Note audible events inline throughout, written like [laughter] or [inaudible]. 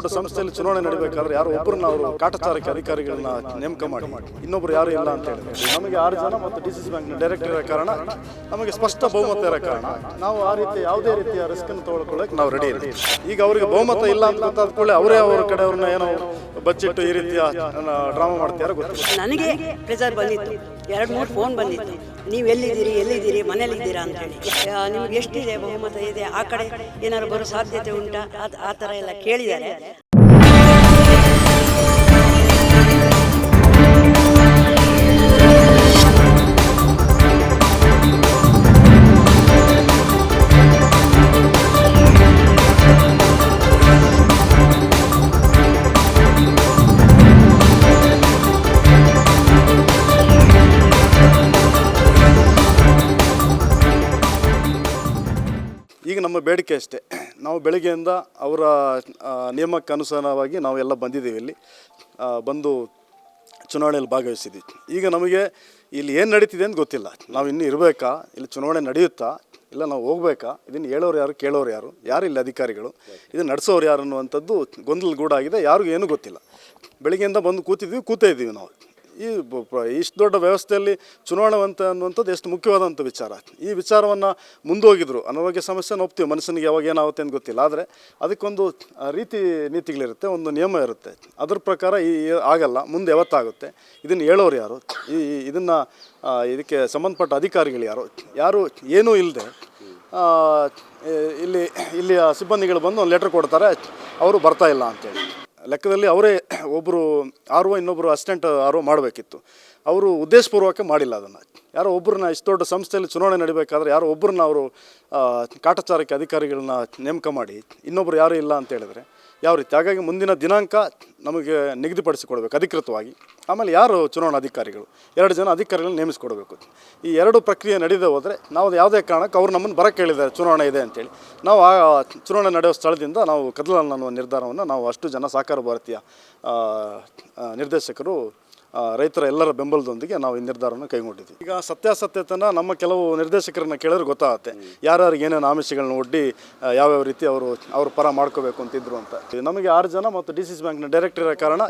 ದೊಡ್ಡ ಸಂಸ್ಥೆಯಲ್ಲಿ ಚುನಾವಣೆ ನಡೀಬೇಕಾದ್ರೆ ಯಾರು ಒಬ್ಬರನ್ನ ಅವರು ಕಾಟಚಾರಕ್ಕೆ ಅಧಿಕಾರಿಗಳನ್ನ ನೇಮಕ ಮಾಡಿ. ಇನ್ನೊಬ್ರು ಯಾರು ಇಲ್ಲ ಅಂತ ಹೇಳಿದ್ರು. ನಮಗೆ ಆರು ಜನ ಮತ್ತು ಡಿ ಸಿ ಸಿ ಬ್ಯಾಂಕ್ನ ಡೈರೆಕ್ಟರ್ ಇರೋ ಕಾರಣ ನಮಗೆ ಸ್ಪಷ್ಟ ಬಹುಮತ ಇರೋ ಕಾರಣ ನಾವು ಆ ರೀತಿ ಯಾವುದೇ ರೀತಿಯ ರಿಸ್ಕ್ ಅನ್ನು ತಗೊಳ್ಕೊಳ್ಳೋಕೆ ನಾವು ರೆಡಿ ಇದ್ದೀವಿ ಈಗ ಅವರಿಗೆ ಬಹುಮತ ಇಲ್ಲ ಅಂತ ಗೊತ್ತಾದ ಕೂಡಲೇ ಅವರೇ ಅವರ ಕಡೆ ಅವ್ರನ್ನ ಏನೋ ಬಚ್ಚಿಟ್ಟು ಈ ರೀತಿಯ ಡ್ರಾಮಾ ಮಾಡ್ತಾರೋ ಗೊತ್ತಿಲ್ಲ. ನನಗೆ ಪ್ರೆಸರ್ ಬಂದಿತ್ತು. ಎರಡು, ಮೂರು ಫೋನ್ ಬಂದಿತ್ತು. ನೀವು ಎಲ್ಲಿದ್ದೀರಿ ಎಲ್ಲಿದ್ದೀರಿ ಮನೇಲಿದ್ದೀರಾ ಅಂತೇಳಿ ನಿಮ್ಗೆ ಎಷ್ಟಿದೆ ಬಹುಮತ ಇದೆ? ಆ ಕಡೆ ಏನಾದ್ರು ಬರೋ ಸಾಧ್ಯತೆ ಉಂಟಾ? ಆ ಥರ ಎಲ್ಲ ಕೇಳಿದ್ದಾರೆ. ನಮ್ಮ ಬೇಡಿಕೆ ಅಷ್ಟೇ. ನಾವು ಬೆಳಗ್ಗೆಯಿಂದ ಅವರ ನಿಯಮಕ್ಕೆ ಅನುಸಾರವಾಗಿ ನಾವೆಲ್ಲ ಬಂದಿದ್ದೀವಿ ಇಲ್ಲಿ. ಬಂದು ಚುನಾವಣೆಯಲ್ಲಿ ಭಾಗವಹಿಸಿದ್ವಿ. ಈಗ ನಮಗೆ ಇಲ್ಲಿ ಏನು ನಡೀತಿದೆ ಅಂತ ಗೊತ್ತಿಲ್ಲ. ನಾವು ಇನ್ನೂ ಇರಬೇಕಾ? ಇಲ್ಲಿ ಚುನಾವಣೆ ನಡೆಯುತ್ತಾ? ಇಲ್ಲ ನಾವು ಹೋಗ್ಬೇಕಾ? ಇದನ್ನು ಹೇಳೋರು ಯಾರು, ಕೇಳೋರು ಯಾರು? ಯಾರು ಇಲ್ಲಿ ಅಧಿಕಾರಿಗಳು? ಇದನ್ನು ನಡೆಸೋರು ಯಾರು ಅನ್ನುವಂಥದ್ದು ಗೊಂದಲಗೂಡಾಗಿದೆ. ಯಾರಿಗೂ ಏನೂ ಗೊತ್ತಿಲ್ಲ. ಬೆಳಗ್ಗೆಯಿಂದ ಬಂದು ಕೂತಿದ್ವಿ, ಕೂತೇ ಇದ್ದೀವಿ ನಾವು. ಈ ಇಷ್ಟು ದೊಡ್ಡ ವ್ಯವಸ್ಥೆಯಲ್ಲಿ ಚುನಾವಣೆ ಅಂತ ಅನ್ನುವಂಥದ್ದು ಎಷ್ಟು ಮುಖ್ಯವಾದಂಥ ವಿಚಾರ. ಈ ವಿಚಾರವನ್ನು ಮುಂದೋಗಿದ್ರು. ಅನಾರೋಗ್ಯ ಸಮಸ್ಯೆನ ಒಪ್ತೀವಿ. ಮನುಷ್ಯನಿಗೆ ಯಾವಾಗ ಏನಾಗುತ್ತೆ ಅಂತ ಗೊತ್ತಿಲ್ಲ. ಆದರೆ ಅದಕ್ಕೊಂದು ರೀತಿ ನೀತಿಗಳಿರುತ್ತೆ. ಒಂದು ನಿಯಮ ಇರುತ್ತೆ. ಅದ್ರ ಪ್ರಕಾರ ಈ, ಈ- ಆಗಲ್ಲ. ಮುಂದೆ ಯಾವತ್ತಾಗುತ್ತೆ? ಇದನ್ನು ಹೇಳೋರು ಯಾರು? ಈ ಇದನ್ನು ಇದಕ್ಕೆ ಸಂಬಂಧಪಟ್ಟ ಅಧಿಕಾರಿಗಳು ಯಾರು? ಯಾರು ಏನೂ ಇಲ್ಲದೆ ಇಲ್ಲಿ, ಇಲ್ಲಿಯ ಸಿಬ್ಬಂದಿಗಳು ಬಂದು ಒಂದು ಲೆಟ್ರ್ ಕೊಡ್ತಾರೆ. ಅವರು ಬರ್ತಾ ಇಲ್ಲ ಅಂತೇಳಿ. ಲೆಕ್ಕದಲ್ಲಿ ಅವರೇ [clears throat] ಒಬ್ಬರು ಆರ್ ಒ ಇನ್ನೊಬ್ಬರು ಅಸಿಸ್ಟೆಂಟ್ ಆರ್ ಒ ಮಾಡಬೇಕಿತ್ತು. ಅವರು ಉದ್ದೇಶಪೂರ್ವಕ ಮಾಡಿಲ್ಲ ಅದನ್ನು. ಯಾರೋ ಒಬ್ಬರನ್ನ ಇಷ್ಟು ದೊಡ್ಡ ಸಂಸ್ಥೆಯಲ್ಲಿ ಚುನಾವಣೆ ನಡೀಬೇಕಾದ್ರೆ ಯಾರೋ ಒಬ್ಬರನ್ನ ಅವರು ಕಾಟಚಾರಕ್ಕೆ ಅಧಿಕಾರಿಗಳನ್ನ ನೇಮಕ ಮಾಡಿ ಇನ್ನೊಬ್ಬರು ಯಾರೂ ಇಲ್ಲ ಅಂತ ಹೇಳಿದ್ರೆ ಯಾವ ರೀತಿ? ಹಾಗಾಗಿ ಮುಂದಿನ ದಿನಾಂಕ ನಮಗೆ ನಿಗದಿಪಡಿಸಿಕೊಡ್ಬೇಕು ಅಧಿಕೃತವಾಗಿ. ಆಮೇಲೆ ಯಾರು ಚುನಾವಣಾ ಅಧಿಕಾರಿಗಳು? ಎರಡು ಜನ ಅಧಿಕಾರಿಗಳನ್ನ ನೇಮಿಸಿಕೊಡ್ಬೇಕು. ಈ ಎರಡು ಪ್ರಕ್ರಿಯೆ ನಡೆದೇ ಹೋದರೆ ನಾವು ಯಾವುದೇ ಕಾರಣಕ್ಕೆ ಅವ್ರು ನಮ್ಮನ್ನು ಬರಕ್ಕೆ ಹೇಳಿದ್ದಾರೆ, ಚುನಾವಣೆ ಇದೆ ಅಂತೇಳಿ. ನಾವು ಆ ಚುನಾವಣೆ ನಡೆಯೋ ಸ್ಥಳದಿಂದ ನಾವು ಕದಲಲ್ಲ ಅನ್ನುವ ನಿರ್ಧಾರವನ್ನು ನಾವು ಅಷ್ಟು ಜನ ಸಹಕಾರ ಭಾರತೀಯ ನಿರ್ದೇಶಕರು ರೈತರ ಎಲ್ಲರ ಬೆಂಬಲದೊಂದಿಗೆ ನಾವು ಈ ನಿರ್ಧಾರವನ್ನು ಕೈಗೊಂಡಿದ್ದೀವಿ ಈಗ ಸತ್ಯಾಸತ್ಯತನ ನಮ್ಮ ಕೆಲವು ನಿರ್ದೇಶಕರನ್ನ ಕೇಳಿದ್ರೆ ಗೊತ್ತಾಗುತ್ತೆ. ಯಾರ್ಯಾರಿಗೆ ಏನೇನು ಆಮಿಷಗಳನ್ನ ಒಡ್ಡಿ ಯಾವ್ಯಾವ ರೀತಿ ಅವರು, ಅವ್ರ ಪರ ಮಾಡ್ಕೋಬೇಕು ಅಂತಿದ್ರು ಅಂತ. ನಮಗೆ ಆರು ಜನ ಮತ್ತು ಡಿ ಸಿ ಸಿ ಬ್ಯಾಂಕ್ನ ಡೈರೆಕ್ಟರ್ ಇರೋ ಕಾರಣ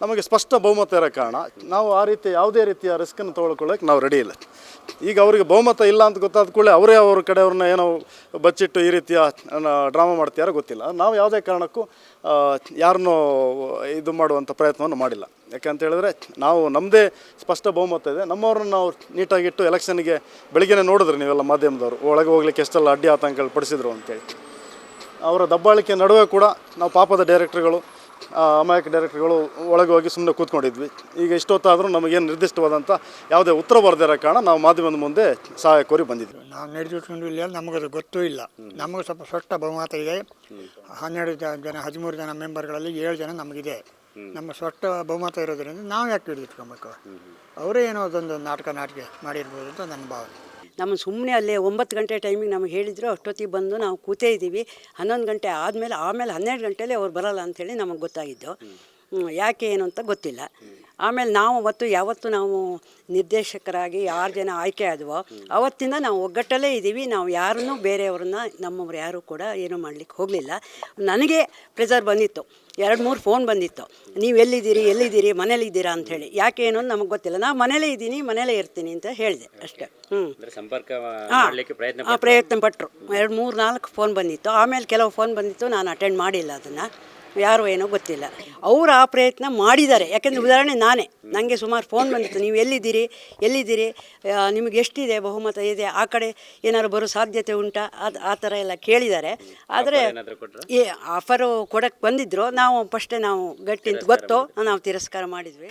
ನಮಗೆ ಸ್ಪಷ್ಟ ಬಹುಮತ ಇರೋ ಕಾರಣ ನಾವು ಆ ರೀತಿ ಯಾವುದೇ ರೀತಿಯ ರಿಸ್ಕನ್ನು ತೊಗೊಳ್ಕೊಳ್ಳೋಕೆ ನಾವು ರೆಡಿ ಇಲ್ಲ. ಈಗ ಅವರಿಗೆ ಬಹುಮತ ಇಲ್ಲ ಅಂತ ಗೊತ್ತಾದ ಕೂಡಲೇ ಅವರೇ ಅವ್ರ ಕಡೆಯವ್ರನ್ನ ಏನೋ ಬಚ್ಚಿಟ್ಟು ಈ ರೀತಿಯ ಡ್ರಾಮಾ ಮಾಡ್ತೀಯಾರೋ ಗೊತ್ತಿಲ್ಲ. ನಾವು ಯಾವುದೇ ಕಾರಣಕ್ಕೂ ಯಾರನ್ನೂ ಇದು ಮಾಡುವಂಥ ಪ್ರಯತ್ನವನ್ನು ಮಾಡಿಲ್ಲ. ಯಾಕಂತ ಹೇಳಿದ್ರೆ ನಾವು ನಮ್ಮದೇ ಸ್ಪಷ್ಟ ಬಹುಮತ ಇದೆ. ನಮ್ಮವ್ರನ್ನ ನಾವು ನೀಟಾಗಿಟ್ಟು ಎಲೆಕ್ಷನ್ಗೆ ಬೆಳಿಗ್ಗೆನೇ ನೋಡಿದ್ರಿ ನೀವೆಲ್ಲ ಮಾಧ್ಯಮದವರು. ಒಳಗೆ ಹೋಗ್ಲಿಕ್ಕೆ ಎಷ್ಟೆಲ್ಲ ಅಡ್ಡಿ ಆತಂಕಗಳು ಪಡಿಸಿದ್ರು ಅಂತೇಳಿ ಅವರ ದಬ್ಬಾಳಿಕೆ ನಡುವೆ ಕೂಡ ನಾವು ಪಾಪದ ಡೈರೆಕ್ಟರ್ಗಳು ಅಮಾಯಕ ಡೈರೆಕ್ಟರ್ಗಳು ಒಳಗೆ ಹೋಗಿ ಸುಮ್ಮನೆ ಕೂತ್ಕೊಂಡಿದ್ವಿ. ಈಗ ಇಷ್ಟೊತ್ತಾದರೂ ನಮಗೇನು ನಿರ್ದಿಷ್ಟವಾದಂಥ ಯಾವುದೇ ಉತ್ತರ ಬರದಿರೋ ಕಾರಣ ನಾವು ಮಾಧ್ಯಮದ ಮುಂದೆ ಸಹಾಯ ಕೋರಿ ಬಂದಿದ್ವಿ ನಾವು ನಡೆದಿಟ್ಕೊಂಡು ಇಲ್ಲ ನಮಗದು ಗೊತ್ತೂ ಇಲ್ಲ. ನಮಗೆ ಸ್ವಲ್ಪ ಸ್ಪಷ್ಟ ಬಹುಮತ ಇದೆ. ಹನ್ನೆರಡು ಜನ, ಹದಿಮೂರು ಜನ ಮೆಂಬರ್ಗಳಲ್ಲಿ ಏಳು ಜನ ನಮಗಿದೆ. ನಮ್ಮ ಸ್ಪಷ್ಟ ಬಹುಮತ ಇರೋದ್ರಿಂದ ನಾವು ಯಾಕೆ ಹಿಡಿದಿಟ್ಕೊಬೇಕು ಅವರೇ ಏನೋ ಅದೊಂದು ನಾಟಕ ನಾಟಕ ಮಾಡಿರ್ಬೋದು ಅಂತ ನನ್ನ ಭಾವನೆ. ನಮ್ಮ ಸುಮ್ಮನೆ ಅಲ್ಲೇ ಒಂಬತ್ತು ಗಂಟೆ ಟೈಮಿಗೆ ನಮಗೆ ಹೇಳಿದ್ರು ಅಷ್ಟೊತ್ತಿಗೆ ಬಂದು ನಾವು ಕೂತೇ ಇದ್ದೀವಿ. ಹನ್ನೊಂದು ಗಂಟೆ ಆದಮೇಲೆ ಆಮೇಲೆ ಹನ್ನೆರಡು ಗಂಟೆಯಲ್ಲಿ ಅವ್ರು ಬರಲ್ಲ ಅಂಥೇಳಿ ನಮಗೆ ಗೊತ್ತಾಗಿದ್ದು. ಯಾಕೆ ಏನು ಅಂತ ಗೊತ್ತಿಲ್ಲ. ಆಮೇಲೆ ನಾವು ಅವತ್ತು ಯಾವತ್ತು ನಾವು ನಿರ್ದೇಶಕರಾಗಿ ಯಾರು ಜನ ಆಯ್ಕೆ ಆದವೋ ಅವತ್ತಿಂದ ನಾವು ಒಗ್ಗಟ್ಟಲ್ಲೇ ಇದ್ದೀವಿ. ನಾವು ಯಾರನ್ನೂ ಬೇರೆಯವ್ರನ್ನ ನಮ್ಮವ್ರು ಯಾರೂ ಕೂಡ ಏನೂ ಮಾಡಲಿಕ್ಕೆ ಹೋಗಲಿಲ್ಲ. ನನಗೆ ಪ್ರೆಸರ್ ಬಂದಿತ್ತು. ಎರಡು ಮೂರು ಫೋನ್ ಬಂದಿತ್ತು. ನೀವು ಎಲ್ಲಿದ್ದೀರಿ ಎಲ್ಲಿದ್ದೀರಿ ಮನೇಲಿದ್ದೀರಾ ಹೇಳಿ. ಯಾಕೆ ಏನು ಅಂತ ನಮಗೆ ಗೊತ್ತಿಲ್ಲ. ನಾನು ಮನೇಲೇ ಇದ್ದೀನಿ ಮನೇಲೇ ಇರ್ತೀನಿ ಅಂತ ಹೇಳಿದೆ ಅಷ್ಟೇ. ಹ್ಞೂ ಸಂಪರ್ಕ ಹಾ. ಪ್ರಯತ್ನ ಆ, ಪ್ರಯತ್ನ ಪಟ್ಟರು ಎರಡು ಮೂರು ನಾಲ್ಕು ಫೋನ್ ಬಂದಿತ್ತು. ಆಮೇಲೆ ಕೆಲವು ಫೋನ್ ಬಂದಿತ್ತು. ನಾನು ಅಟೆಂಡ್ ಮಾಡಿಲ್ಲ ಅದನ್ನು. ಯಾರು ಏನೋ ಗೊತ್ತಿಲ್ಲ. ಅವರು ಆ ಪ್ರಯತ್ನ ಮಾಡಿದ್ದಾರೆ. ಯಾಕೆಂದರೆ ಉದಾಹರಣೆ ನಾನೇ. ನನಗೆ ಸುಮಾರು ಫೋನ್ ಬಂದಿತ್ತು. ನೀವು ಎಲ್ಲಿದ್ದೀರಿ? ಎಲ್ಲಿದ್ದೀರಿ? ನಿಮಗೆ ಎಷ್ಟಿದೆ? ಬಹುಮತ ಇದೆ? ಆ ಕಡೆ ಏನಾದ್ರು ಬರೋ ಸಾಧ್ಯತೆ ಉಂಟಾ? ಅದು ಆ ಥರ ಎಲ್ಲ ಕೇಳಿದ್ದಾರೆ. ಆದರೆ ಏ ಆಫರು ಕೊಡಕ್ಕೆ ಬಂದಿದ್ದರು ನಾವು ಫಸ್ಟೇ ನಾವು ಗಟ್ಟಿ ಅಂತ ಗೊತ್ತು. ನಾವು ತಿರಸ್ಕಾರ ಮಾಡಿದ್ವಿ.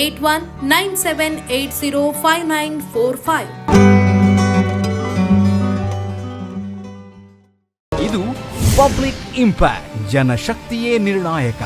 Eight one nine seven eight zero five nine four five. ಇದು ಪಬ್ಲಿಕ್ ಇಂಪ್ಯಾಕ್ಟ್, ಜನಶಕ್ತಿಯೇ ನಿರ್ಣಾಯಕ.